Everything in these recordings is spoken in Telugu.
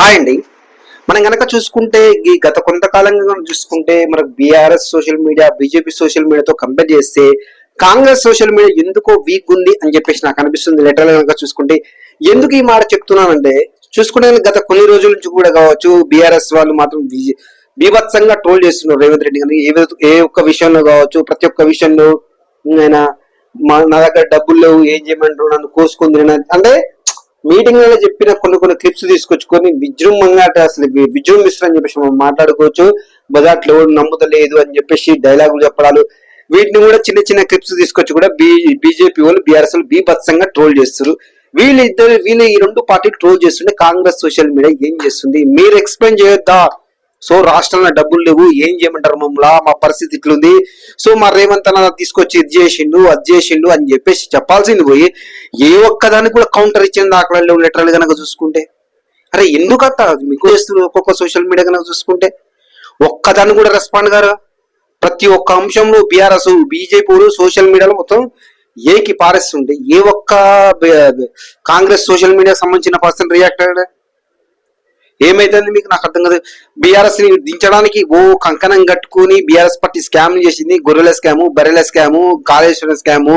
హాయ్ అండి మనం కనుక చూసుకుంటే ఈ గత కొంతకాలంగా మనం చూసుకుంటే మనకు BRS social media BJP social మీడియాతో కంపేర్ చేస్తే కాంగ్రెస్ సోషల్ మీడియా ఎందుకో వీక్ ఉంది అని చెప్పేసి నాకు అనిపిస్తుంది లెటర్లు కనుక చూసుకుంటే. ఎందుకు ఈ మాట చెప్తున్నానంటే చూసుకుంటే గత కొన్ని రోజుల నుంచి కూడా కావచ్చు బీఆర్ఎస్ వాళ్ళు మాత్రం బీభత్సంగా ట్రోల్ చేస్తున్నారు రేవంత్ రెడ్డి గారిని ఏ ఏ ఒక్క విషయంలో కావచ్చు ప్రతి ఒక్క విషయంలో ఆయన మా- నా దగ్గర డబ్బులు లేవు ఏం చేయమంటారు నన్ను కోసుకుంది అంటే మీటింగ్లో చెప్పిన కొన్ని కొన్ని క్లిప్స్ తీసుకొచ్చుకొని విజృంభంగా అంటే అసలు వి- విజృంభిస్తారు అని చెప్పేసి మనం మాట్లాడుకోవచ్చు. బజార్లో ఎవరు నమ్ముతలేదు అని చెప్పేసి డైలాగులు చెప్పడాలు. వీటిని కూడా చిన్న చిన్న క్లిప్స్ తీసుకొచ్చి కూడా బీ బీజేపీ వాళ్ళు బీఆర్ఎస్ వాళ్ళు బీభత్సంగా ట్రోల్ చేస్తారు వీళ్ళు ఇద్దరు వీళ్ళు ఈ రెండు పార్టీలు ట్రోల్ చేస్తుంటే కాంగ్రెస్ సోషల్ మీడియా ఏం చేస్తుంది? మీరు ఎక్స్ప్లెయిన్ చేయొద్దా? సో రాష్ట్రంలో డబ్బులు లేవు ఏం చేయమంటారు మమ్మల్ని? మా పరిస్థితి ఇట్లుంది. సో మా రేవంత్ అన్న తీసుకొచ్చి ఇది చేసిండు అది చేసిండు అని చెప్పేసి చెప్పాల్సింది పోయి ఏ ఒక్కదానికి కూడా కౌంటర్ ఇచ్చింది దాఖలా లెటర్లు కనుక చూసుకుంటే. అరే ఎందుకంత మీకు చేస్తున్నారు ఒక్కొక్క సోషల్ మీడియా కనుక చూసుకుంటే. ఒక్కదాన్ని కూడా రెస్పాండ్ గారు ప్రతి ఒక్క అంశంలో బీఆర్ఎస్ బీజేపీ సోషల్ మీడియాలో మొత్తం ఏకి పారేస్తుండే ఏ ఒక్క కాంగ్రెస్ సోషల్ మీడియా సంబంధించిన పర్సన్ రియాక్ట్ అయ్యాడు? ఏమైతుంది మీకు నాకు అర్థం కాదు? బీఆర్ఎస్ని దించడానికి ఓ కంకణం కట్టుకుని బీఆర్ఎస్ పార్టీ స్కామ్ చేసింది. గొర్రెల స్కాము బర్రెల స్కాము కాళేశ్వరం స్కాము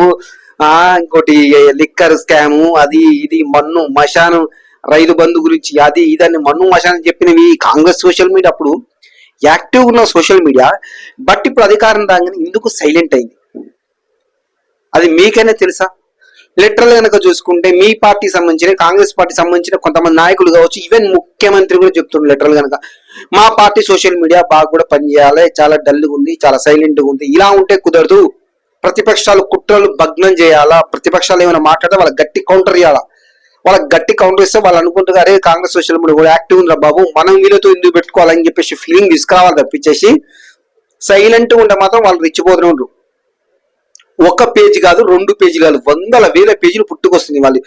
ఆ ఇంకోటి లిక్కర్ స్కాము అది ఇది మన్ను మశాను రైతు బంధు గురించి అది ఇదని మన్ను మశాను చెప్పినవి కాంగ్రెస్ సోషల్ మీడియా అప్పుడు యాక్టివ్ ఉన్న సోషల్ మీడియా బట్ ఇప్పుడు అధికారం రాగానే ఎందుకు సైలెంట్ అయింది. అది మీకైనా తెలుసా? లిటరల్ కనుక చూసుకుంటే మీ పార్టీ సంబంధించిన కాంగ్రెస్ పార్టీ సంబంధించిన కొంతమంది నాయకులు కావచ్చు ఈవెన్ ముఖ్యమంత్రి కూడా చెప్తున్నారు లిటరల్ కనుక మా పార్టీ సోషల్ మీడియా బాగా కూడా పనిచేయాలి చాలా డల్గా ఉంది చాలా సైలెంట్గా ఉంది. ఇలా ఉంటే కుదరదు. ప్రతిపక్షాలు కుట్రలు భగ్నం చేయాలా? ప్రతిపక్షాలు ఏమైనా మాట్లాడితే వాళ్ళకి గట్టి కౌంటర్ ఇవ్వాలా వాళ్ళకి గట్టి కౌంటర్ ఇస్తే వాళ్ళు అనుకుంటారు అరే కాంగ్రెస్ సోషల్ మీడియా కూడా యాక్టివ్ ఉందిరా బాబు మనం వీళ్ళతో ఎందుకు పెట్టుకోవాలని చెప్పేసి ఫీలింగ్ తీసుకురావాలి తప్పించేసి సైలెంట్ ఉంటే మాత్రం వాళ్ళు రెచ్చిపోతూనే ఉంటారు ఒక పేజీ కాదు రెండు పేజీ కాదు వందల వేల పేజీలు పుట్టుకొస్తుంది వాళ్ళు.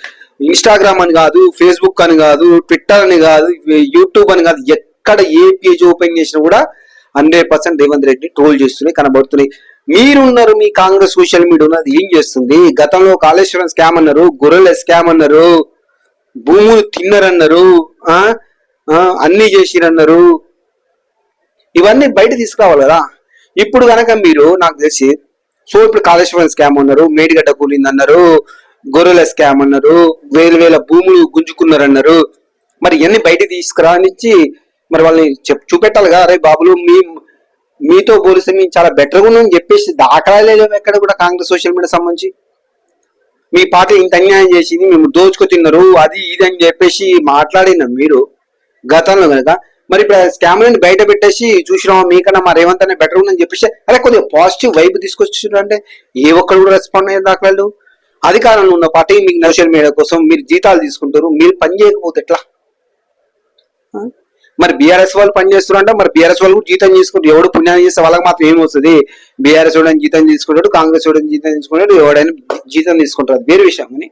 ఇన్స్టాగ్రామ్ అని కాదు ఫేస్బుక్ అని కాదు ట్విట్టర్ అని కాదు యూట్యూబ్ అని కాదు ఎక్కడ ఏ పేజ్ ఓపెన్ చేసినా కూడా hundred percent Revanth Reddy troll చేస్తున్నాయి కనబడుతున్నాయి. మీరున్నారు మీ కాంగ్రెస్ సోషల్ మీడియా ఉన్నది ఏం చేస్తుంది? గతంలో కాళేశ్వరం స్కామ్ అన్నారు గొర్రెల స్కామ్ అన్నారు భూములు తిన్నరన్నారు ఆ అన్ని చేసిరన్నారు. ఇవన్నీ బయట తీసుకురావాలి కదా. ఇప్పుడు కనుక మీరు నాకు తెలిసి సో ఇప్పుడు కాళేశ్వరం స్కామ్ అన్నారు మేడిగడ్డ కూలింది అన్నారు గొర్రెల స్కామ్ అన్నారు వేలు వేల భూములు గుంజుకున్నారన్నారు. మరి ఇవన్నీ బయట తీసుకురానిచ్చి మరి వాళ్ళని చెప్ చూపెట్టాలి కదా అరే బాబులు మీ మీతో పోలిస్తే మేము చాలా బెటర్గా ఉన్నామని చెప్పేసి దాఖలాలే ఎక్కడ కూడా కాంగ్రెస్ సోషల్ మీడియా సంబంధించి. మీ పార్టీ ఇంత అన్యాయం చేసింది మేము దోచుకు తిన్నారు అది ఇది అని చెప్పేసి మాట్లాడిన మీరు గతంలో కనుక మరి ఇప్పుడు స్కామ్లను బయట పెట్టేసి చూసినాం మీకన్నా మా రేవంత్ అనే బెటర్ ఉందని చెప్పేసి అదే కొద్దిగా పాజిటివ్ వైబ్ తీసుకొచ్చారు అంటే ఏ ఒక్కరు కూడా రెస్పాండ్ అయ్యే దాఖలాలు అధికారంలో ఉన్న పార్టీ మీకు సోషల్ మీడియా కోసం మీరు జీతాలు తీసుకుంటారు మీరు పని చేయకపోతే ఎట్లా? మరి బీఆర్ఎస్ వాళ్ళు పని చేస్తున్నారంటే మరి బీఆర్ఎస్ వాళ్ళు కూడా జీతం తీసుకుంటారు. ఎవడు పుణ్యాన్ని చేస్తే వాళ్ళకి మాత్రం ఏమొస్తుంది బీఆర్ఎస్ వాడని జీతం తీసుకుంటాడు కాంగ్రెస్ వాడని జీతం తీసుకుంటాడు ఎవడైనా జీతం తీసుకుంటారు. అది వేరే విషయం. అని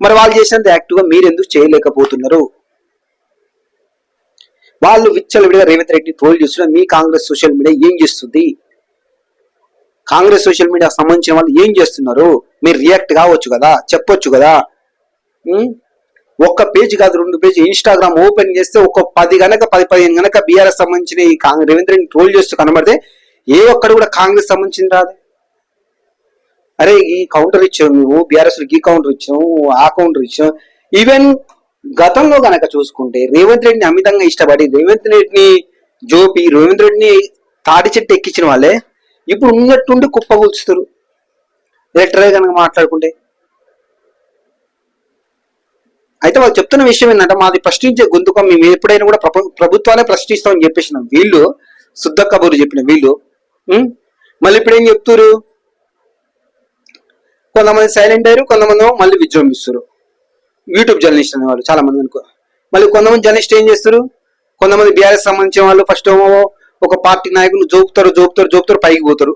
మరి వాళ్ళు చేసినంత యాక్టివ్గా మీరు ఎందుకు చేయలేకపోతున్నారు? వాళ్ళు విచ్చలవిడిగా రేవంత్ రెడ్డి ట్రోల్ చేస్తున్నారు మీ కాంగ్రెస్ సోషల్ మీడియా ఏం చేస్తుంది? కాంగ్రెస్ సోషల్ మీడియా సంబంధించిన వాళ్ళు ఏం చేస్తున్నారు? మీరు రియాక్ట్ కావచ్చు కదా చెప్పొచ్చు కదా? ఒక్క పేజ్ కాదు రెండు పేజ్. ఇన్స్టాగ్రామ్ ఓపెన్ చేస్తే ఒక పది గనక పది పదిహేను గనక బీఆర్ఎస్ సంబంధించిన ఈ కాంగ్రెస్ రేవంత్ రెడ్డి ట్రోల్ చేస్తూ కనబడితే ఏ ఒక్కడు కూడా కాంగ్రెస్ సంబంధించింది రాదు. అరే ఈ కౌంటర్ ఇచ్చాము నువ్వు బీఆర్ఎస్ ఈ కౌంటర్ ఇచ్చాము ఆ కౌంటర్ ఇచ్చాం ఈవెన్ గతంలో గనక చూసుకుంటే రేవంత్ రెడ్డిని అమితంగా ఇష్టపడి రేవంత్ రెడ్డిని జోపి రేవంత్ రెడ్డిని తాటి చెట్టు ఎక్కించిన వాళ్ళే ఇప్పుడు ఉన్నట్టుండి కుప్పగూల్చుతారు లెటరే కనుక మాట్లాడుకుంటే. అయితే వాళ్ళు చెప్తున్న విషయం ఏంటంటే మాది ప్రశ్నించే గొంతుకం మేము ఎప్పుడైనా కూడా ప్రభు- ప్రభుత్వాలే ప్రశ్నిస్తామని చెప్పేసినాం వీళ్ళు శుద్ధ కబురు చెప్పిన వీళ్ళు మళ్ళీ ఇప్పుడు ఏం చెప్తారు? కొంతమంది సైలెంట్ అయ్యారు కొంతమంది మళ్ళీ విజృంభిస్తారు. యూట్యూబ్ జర్నలిస్ట్ అనేవాళ్ళు చాలా మంది అనుకో. మళ్ళీ కొంతమంది జర్నలిస్ట్ ఏం చేస్తారు? కొంతమంది బీఆర్ఎస్ సంబంధించిన వాళ్ళు ఫస్ట్ ఒక పార్టీ నాయకుని జోపుతారు జోపుతారు జోపుతారు పైకి పోతారు.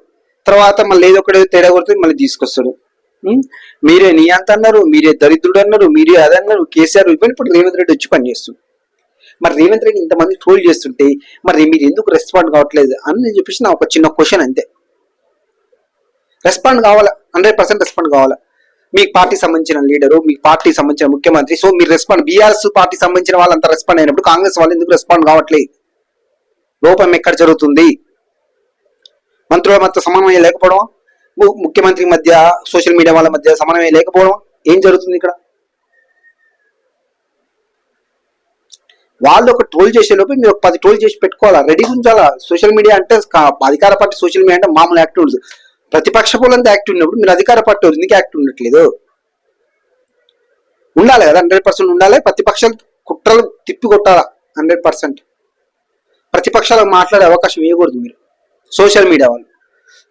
తర్వాత మళ్ళీ ఏదో ఒకటి తేడా కొడుతుంది మళ్ళీ తీసుకొస్తారు. మీరే నీ అంత అన్నారు మీరే దరిద్రుడు అన్నారు మీరే అది అన్నారు కేసీఆర్ ఇవన్నీ ఇప్పుడు రేవంత్ రెడ్డి వచ్చి పనిచేస్తుంది మరి రేవంత్ రెడ్డి ఇంతమంది ట్రోల్ చేస్తుంటే మరి మీరు ఎందుకు రెస్పాండ్ కావట్లేదు అని నేను చెప్పేసి నా ఒక చిన్న క్వశ్చన్ అంతే. రెస్పాండ్ కావాలా? హండ్రెడ్ పర్సెంట్ రెస్పాండ్ కావాలా? మీ పార్టీ సంబంధించిన లీడరు మీ పార్టీ సంబంధించిన ముఖ్యమంత్రి. సో మీరు రెస్పాండ్ బీఆర్ఎస్ పార్టీ సంబంధించిన వాళ్ళంతా రెస్పాండ్ అయినప్పుడు కాంగ్రెస్ వాళ్ళు ఎందుకు రెస్పాండ్ కావట్లేదు? లోపం ఎక్కడ జరుగుతుంది? మంత్రుల మధ్య సమన్వయం లేకపోవడం ముఖ్యమంత్రి మధ్య సోషల్ మీడియా వాళ్ళ మధ్య సమన్వయం లేకపోవడం ఏం జరుగుతుంది ఇక్కడ? వాళ్ళు ఒక ట్రోల్ చేసే లోపు మీరు ఒక పది ట్రోల్ చేసి పెట్టుకోవాలా? రెడీ ఉంచాలా? సోషల్ మీడియా అంటే అధికార పార్టీ సోషల్ మీడియా అంటే మామూలు యాక్టివిటీస్ ప్రతిపక్ష పోలంతా యాక్టివ్ ఉన్నప్పుడు మీరు అధికార పార్టీ ఎందుకు యాక్టివ్ ఉండట్లేదు? ఉండాలి కదా హండ్రెడ్ పర్సెంట్ ఉండాలి. ప్రతిపక్షాలు కుట్రలు తిప్పి కొట్టాలా హండ్రెడ్ పర్సెంట్? ప్రతిపక్షాలకు మాట్లాడే అవకాశం ఇవ్వకూడదు మీరు సోషల్ మీడియా వాళ్ళు.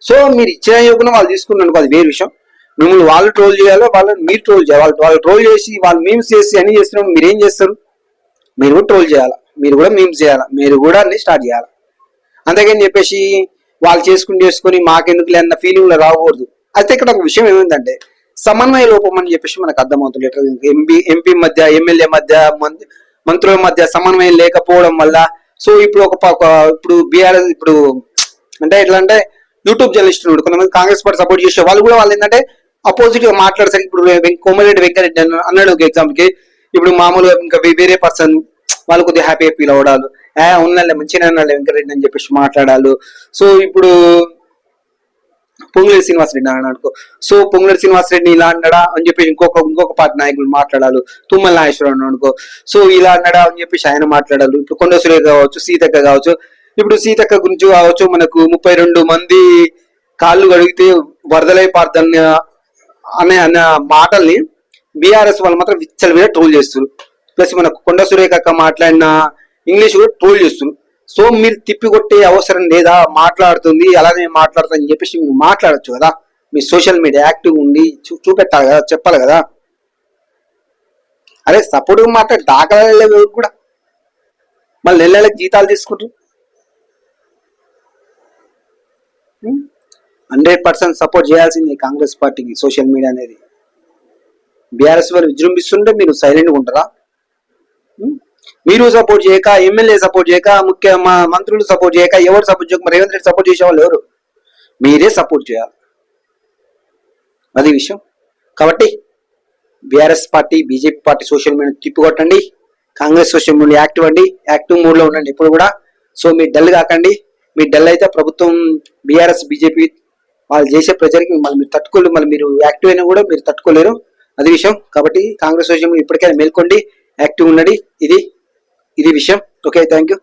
సో మీరు ఇచ్చిన యోగున వాళ్ళు తీసుకున్నాను అది వేరే విషయం. మిమ్మల్ని వాళ్ళు ట్రోల్ చేయాలో వాళ్ళని మీరు ట్రోల్ చేయాలి. వాళ్ళు వాళ్ళు ట్రోల్ చేసి వాళ్ళు మీమ్స్ చేసి అన్ని చేస్తున్నప్పుడు మీరు ఏం చేస్తారు? మీరు కూడా ట్రోల్ చేయాలి? మీరు కూడా మీమ్స్ చేయాలి? మీరు కూడా అన్ని స్టార్ట్ చేయాలి? అంతేగాని చెప్పేసి వాళ్ళు చేసుకుని చేసుకుని మాకెందుకు అన్న ఫీలింగ్లో రాకూడదు. అయితే ఇక్కడ ఒక విషయం ఏమైందంటే సమన్వయ లోపం అని చెప్పేసి మనకు అర్థమవుతుంది. ఎంపీ ఎంపీ మధ్య ఎమ్మెల్యే మధ్య మంత్రుల మధ్య సమన్వయం లేకపోవడం వల్ల సో ఇప్పుడు ఒక ఇప్పుడు బీఆర్ఎస్ ఇప్పుడు అంటే ఎట్లా అంటే యూట్యూబ్ జర్నలిస్ట్ ఉన్నాడు. కొంతమంది కాంగ్రెస్ పార్టీ సపోర్ట్ చేసే వాళ్ళు కూడా వాళ్ళు ఏంటంటే అపోజిట్గా మాట్లాడేసరికి ఇప్పుడు కోమరెడ్డి వెంకరెడ్డి అన్నాడు ఒక ఎగ్జాంపుల్కి. ఇప్పుడు మామూలుగా ఇంకా వేరే పర్సన్ వాళ్ళు కొద్దిగా హ్యాపీ ఫీల్ అవడాలు ఏ ఉన్నాలే మంచిగా ఉన్నాలే వెంకరెడ్డి అని చెప్పేసి మాట్లాడాలి. సో ఇప్పుడు పొంగులేటి శ్రీనివాసరెడ్డి అని అనుకో. సో పొంగులేటి శ్రీనివాసరెడ్డి ఇలా అన్నాడా అని చెప్పి ఇంకొక ఇంకొక పార్టీ నాయకులు మాట్లాడాలి. తుమ్మల నాగేశ్వరరావు అనుకో. సో ఇలా అన్నాడా అని చెప్పేసి ఆయన మాట్లాడాలి. ఇప్పుడు కొండ సురేఖ కావచ్చు సీతక్క కావచ్చు. ఇప్పుడు సీతక్క గురించి కావచ్చు మనకు ముప్పై రెండు మంది కాళ్ళు కడిగితే వరదలై పారుదన్న అనే అన్న మాటల్ని బీఆర్ఎస్ వాళ్ళు మాత్రం విచ్చల మీద ట్రోల్ చేస్తారు ప్లస్ మనకు కొండ సురేఖ మాట్లాడిన ఇంగ్లీష్ కూడా ట్రోల్ చేస్తారు. సో మీరు తిప్పికొట్టే అవసరం లేదా మాట్లాడుతుంది అలానే మాట్లాడుతుంది అని చెప్పేసి మీరు మాట్లాడొచ్చు కదా. మీ సోషల్ మీడియా యాక్టివ్ ఉండి చూ చూపెట్టాలి కదా చెప్పాలి కదా. అరే సపోర్ట్గా మాట్లాడి దాఖలా ఎవరు కూడా. మళ్ళీ నెల నెలకి జీతాలు తీసుకుంటారు. హండ్రెడ్ పర్సెంట్ సపోర్ట్ చేయాల్సింది కాంగ్రెస్ పార్టీకి సోషల్ మీడియా అనేది. బీఆర్ఎస్ వాళ్ళు విజృంభిస్తుంటే మీరు సైలెంట్గా ఉంటారా? మీరు సపోర్ట్ చేయక ఎమ్మెల్యే సపోర్ట్ చేయక ముఖ్య మా- మంత్రులు సపోర్ట్ చేయక ఎవరు సపోర్ట్ చేయక మరి రేవంత్ రెడ్డి సపోర్ట్ చేసే వాళ్ళు ఎవరు? మీరే సపోర్ట్ చేయాలి. అది విషయం. కాబట్టి BRS party BJP party social media తిప్పికొట్టండి. Congress social media active అండి. యాక్టివ్ మూడ్లో ఉండండి ఎప్పుడు కూడా. సో మీరు డల్ కాకండి. మీరు డల్ అయితే ప్రభుత్వం బీఆర్ఎస్ బీజేపీ వాళ్ళు చేసే ప్రజలకి మళ్ళీ మీరు తట్టుకోలేరు. మళ్ళీ మీరు యాక్టివ్ అయినా కూడా మీరు తట్టుకోలేరు. అది విషయం. కాబట్టి కాంగ్రెస్ సోషల్ మీడియా ఇప్పటికైనా మేల్కొండి. యాక్టివ్ ఉండండి. ఇది ఇది విషయం. Okay thank you